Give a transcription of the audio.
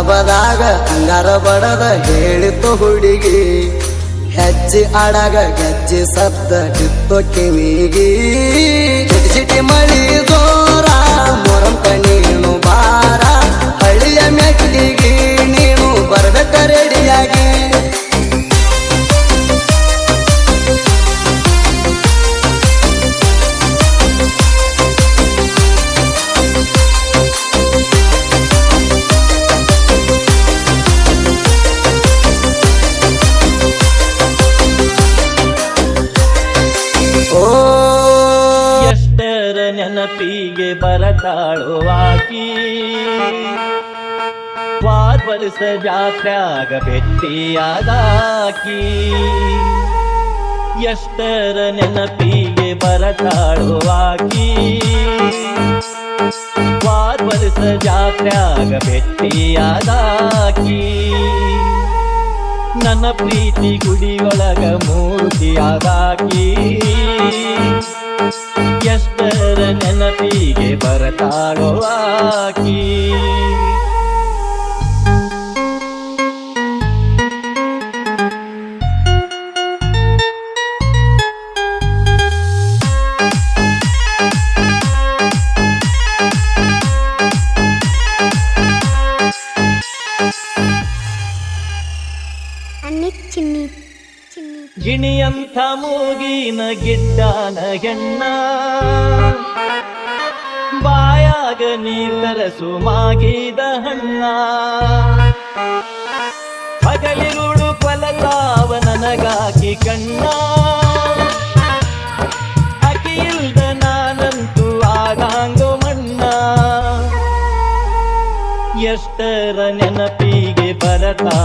ಡಾಬದಾಗ ಅಂಗಾರ ಬಡದ ಹೇಳಿತ್ತು ಹುಡುಗಿ. ಹೆಜ್ಜೆ ಆಡಾಗ ಗೆಜ್ಜೆ ಸದ್ದ ಕಿತ್ತು ಚಿಟಿ ಚಿಟಿ ಮಳಿ ಓ ಎಷ್ಟರ ನೆನಪಿಗೆ ಬರತಾಳೋ ಆಕಿ. ವಾದ ವರ್ಷ ಜಾತ್ರ್ಯಾಗ ಭೆಟ್ಟಿಯಾದಾಕಿ ಎಷ್ಟರ ನೆನಪಿಗೆ ಬರತಾಳೋ ಆಕಿ. ವಾದ ವರ್ಷ ಜಾತ್ರ್ಯಾಗ ಭೆಟ್ಟಿಯಾದಾಕಿ ನನ್ನ ಪ್ರೀತಿ ಗುಡಿಯೊಳಗ ಮೂರ್ತಿಯಾದಾಕಿ ಎಷ್ಟರ ನೆನಪಿಗೆ ಬರತಾಳೋ ಚಿನ್ನಿ ಗಿಣಿಯಂಥ ಮೂಗಿನ ಗಿಡ್ಡನ ಹೆಣ್ಣ. ಬಾಯಾಗ ನೀತರಸು ಮಾಗಿದ ಹಣ್ಣ. ಹಗಲಿರುಳು ಕೊಲತಾವ ನನಗಾಗಿ ಕಣ್ಣ. ಅಕಿಯಿಲ್ದ ನಾನಂತೂ ಆಗಾಂಗೋ ಮಣ್ಣ. ಎಷ್ಟರ ನೆನಪಿಗೆ ಬರತಾ